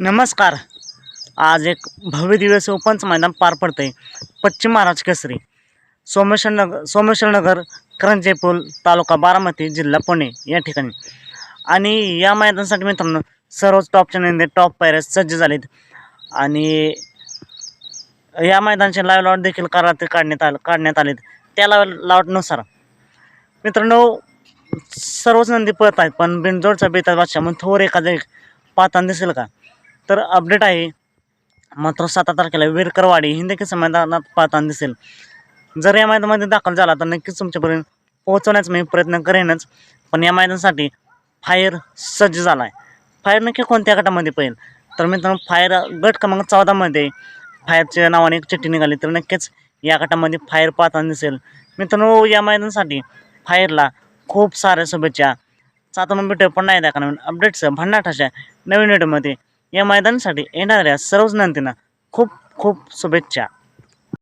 नमस्कार. आज एक भव्य दिवस ओपनचं मैदान पार पडतंय. पश्चिम महाराष्ट्र केसरी. सोमेश्वर नगर सोमेश्वर नगर तालुका बारामती जिल्हा पुणे या ठिकाणी. आणि या मैदानासाठी मित्रांनो सर्वच टॉपच्या नंदे टॉप पायऱ्या सज्ज झालेत. आणि या मैदानाचे लाईव्ह लॉट देखील करात काढण्यात आले काढण्यात आलेत. त्या लाईव्ह लॉटनुसार मित्रांनो सर्वच नंदी पळत आहेत पण बिनजोडचा बेतात बादशाह म्हणून थोर एखादं एक पाहताना दिसेल का? तर अपडेट आहे. मात्र सात तारखेला विरकरवाडी हिंदकी मैदानात पाहताना दिसेल. जर या मैदानामध्ये दाखल झाला तर नक्कीच तुमच्यापर्यंत पोहोचवण्याचा मी प्रयत्न करेनच. पण या मैदानासाठी फायर सज्ज झाला आहे फायर नक्की कोणत्या गटामध्ये पाहिजे तर मित्रांनो फायर गट क्रमांक चौदामध्ये फायरच्या नावाने एक चिठ्ठी निघाली तर नक्कीच या गटामध्ये फायर पाहताना दिसेल. मित्रांनो या मैदानासाठी फायरला खूप साऱ्या शुभेच्छा. सात मग भेटू पण नाही दाखवा नवीन अपडेट्स भन्नाट अशा नवीन व्हिडिओमध्ये या मैदानासाठी येणाऱ्या सर्व नंदींना खूप खूप शुभेच्छा.